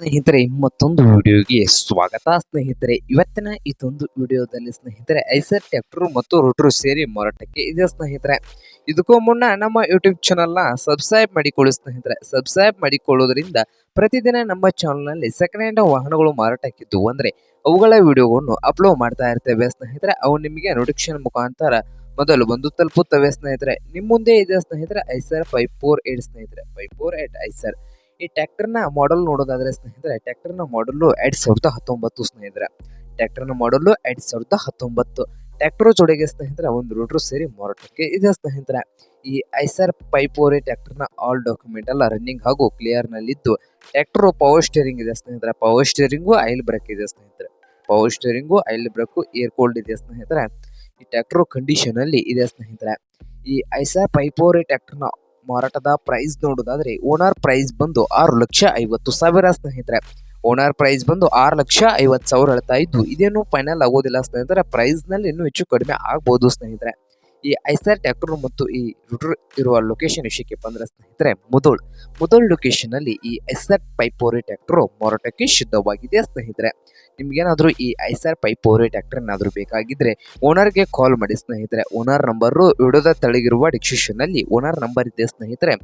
ಸ್ನೇಹಿತರೆ ಮತ್ತೊಂದು ವಿಡಿಯೋಗೆ ಸ್ವಾಗತ. ಸ್ನೇಹಿತರೆ, ಇವತ್ತಿನ ಇದೊಂದು ವಿಡಿಯೋದಲ್ಲಿ ಸ್ನೇಹಿತರೆ, ಐಸರ್ ಟ್ಯಾಕ್ಟ್ರು ಮತ್ತು ರೋಟ್ರು ಸೇರಿ ಮಾರಾಟಕ್ಕೆ ಇದೆ ಸ್ನೇಹಿತರೆ. ಇದಕ್ಕೂ ಮುನ್ನ ನಮ್ಮ ಯೂಟ್ಯೂಬ್ ಚಾನಲ್ನ ಸಬ್ಸ್ಕ್ರೈಬ್ ಮಾಡಿಕೊಳ್ಳಿ ಸ್ನೇಹಿತರೆ. ಸಬ್ಸ್ಕ್ರೈಬ್ ಮಾಡಿಕೊಳ್ಳೋದ್ರಿಂದ ಪ್ರತಿದಿನ ನಮ್ಮ ಚಾನಲ್ನಲ್ಲಿ ಸೆಕೆಂಡ್ ಹ್ಯಾಂಡ್ ವಾಹನಗಳು ಮಾರಾಟಕ್ಕಿದ್ದು ಅಂದರೆ ಅವುಗಳ ವಿಡಿಯೋವನ್ನು ಅಪ್ಲೋಡ್ ಮಾಡ್ತಾ ಇರ್ತೇವೆ ಸ್ನೇಹಿತರೆ. ಅವು ನಿಮಗೆ ನೋಟಿಫಿಕೇಶನ್ ಮುಖಾಂತರ ಮೊದಲು ಬಂದು ತಲುಪುತ್ತವೆ ಸ್ನೇಹಿತರೆ. ನಿಮ್ಮ ಮುಂದೆ ಇದೆ ಸ್ನೇಹಿತರೆ, ಐಸರ್ ಫೈವ್ ಫೋರ್ ಏಟ್ ಸ್ನೇಹಿತರೆ. Five four eight Eicher. ಈ ಟ್ರ್ಯಾಕ್ಟರ್ನ ಮಾಡೆಲ್ ನೋಡೋದಾದ್ರೆ ಸ್ನೇಹಿತರೆ, ಟ್ರ್ಯಾಕ್ಟರ್ನ ಮಾಡಲು ಎರಡ್ ಸಾವಿರದ ಹತ್ತೊಂಬತ್ತು ಸ್ನೇಹಿತರೆ. ಟ್ರ್ಯಾಕ್ಟರ್ನ ಮಾಡಲು ಎರಡ್ ಸಾವಿರದ ಹತ್ತೊಂಬತ್ತು. ಟ್ರ್ಯಾಕ್ಟರ್ ಜೋಡಿಗೆ ಸ್ನೇಹಿತರೆ, ಒಂದು ರೂಟ್ರು ಸೇರಿ ಮಾರಾಟಕ್ಕೆ ಇದೆ ಸ್ನೇಹಿತರೆ. ಈ ಐಸರ್ ಪೈಪೋರೆ ಟ್ರ್ಯಾಕ್ಟರ್ನ ಆಲ್ ಡಾಕ್ಯುಮೆಂಟ್ ಎಲ್ಲ ರನ್ನಿಂಗ್ ಹಾಗೂ ಕ್ಲಿಯರ್ ನಲ್ಲಿದ್ದು ಟ್ರ್ಯಾಕ್ಟರ್ ಪವರ್ ಸ್ಟೇರಿಂಗ್ ಇದೆ ಸ್ನೇಹಿತರೆ. ಪವರ್ ಸ್ಟೇರಿಂಗು ಐಲ್ ಬ್ರೇಕ್ ಇದೆ ಸ್ನೇಹಿತರೆ. Power steering oil brake air cold ಇದೆ ಸ್ನೇಹಿತರೆ. ಈ ಟ್ರ್ಯಾಕ್ಟರ್ ಕಂಡೀಷನ್ ಅಲ್ಲಿ ಇದೆ ಸ್ನೇಹಿತರೆ. ಈ ಐಸರ್ ಪೈಪೋರೆ ಟ್ರ್ಯಾಕ್ಟರ್ನ ಮಾರಾಟದ ಪ್ರೈಸ್ ನೋಡೋದಾದ್ರೆ ಓನರ್ ಪ್ರೈಸ್ ಬಂದು ಆರು ಲಕ್ಷ ಐವತ್ತು ಸಾವಿರ ಸ್ನೇಹಿತರೆ. ಓನರ್ ಪ್ರೈಸ್ ಬಂದು ಆರು ಲಕ್ಷ ಐವತ್ತು ಸಾವಿರ ಹೇಳ್ತಾ ಇದ್ದು, ಇದೇನು ಫೈನಲ್ ಆಗೋದಿಲ್ಲ ಸ್ನೇಹಿತರೆ ಪ್ರೈಸ್ನಲ್ಲಿ ಇನ್ನೂ ಹೆಚ್ಚು ಕಡಿಮೆ ಆಗ್ಬೋದು ಸ್ನೇಹಿತರೆ. ಈ ಐಸರ್ ಟ್ಯಾಕ್ಟರ್ ಮತ್ತು ಈ ರುಟರ್ ಇರುವ ಲೊಕೇಶನ್ ವಿಷಯಕ್ಕೆ ಬಂದರೆ ಸ್ನೇಹಿತರೆ ಮುದೋಳ್ ಮುದೋಳ್ ಲೊಕೇಶನ್ ಅಲ್ಲಿ ಈ ಐಸರ್ ಪೈಪೋರಿ ಟ್ಯಾಕ್ಟರ್ ಮಾರಾಟಕ್ಕೆ ಸಿದ್ಧವಾಗಿದೆ ಸ್ನೇಹಿತರೆ. ನಿಮ್ಗೇನಾದ್ರೂ ಈ ಐಸರ್ ಪೈಪೋರೆ ಟ್ಯಾಕ್ಟರ್ ಏನಾದ್ರೂ ಬೇಕಾಗಿದ್ದರೆ ಓನರ್ಗೆ ಕಾಲ್ ಮಾಡಿ ಸ್ನೇಹಿತರೆ. ಓನರ್ ನಂಬರು ವಿಡಿಯೋದ ತಳಗಿರುವ ಡಿಸ್ಕ್ರಿಪ್ಷನ್ ಅಲ್ಲಿ ಓನರ್ ನಂಬರ್ ಇದೆ ಸ್ನೇಹಿತರೆ.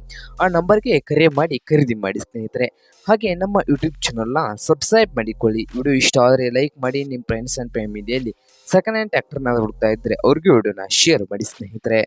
ಆ ನಂಬರ್ಗೆ ಕರೆ ಮಾಡಿ ಖರೀದಿ ಮಾಡಿ ಸ್ನೇಹಿತರೆ. ಹಾಗೆ ನಮ್ಮ ಯೂಟ್ಯೂಬ್ ಚಾನಲ್ನ ಸಬ್ಸ್ಕ್ರೈಬ್ ಮಾಡಿಕೊಳ್ಳಿ. ವಿಡಿಯೋ ಇಷ್ಟ ಆದರೆ ಲೈಕ್ ಮಾಡಿ ನಿಮ್ಮ ಫ್ರೆಂಡ್ಸ್ ಆ್ಯಂಡ್ ಫ್ಯಾಮಿಲಿಯಲ್ಲಿ ಸೆಕೆಂಡ್ ಹ್ಯಾಂಡ್ ಟ್ಯಾಕ್ಟರ್ನ ಹುಡುಕ್ತಾ ಇದ್ದರೆ ಅವ್ರಿಗೆ ವಿಡಿಯೋನ ಶೇರ್ ಮಾಡಿ ಸ್ನೇಹಿತರೆ.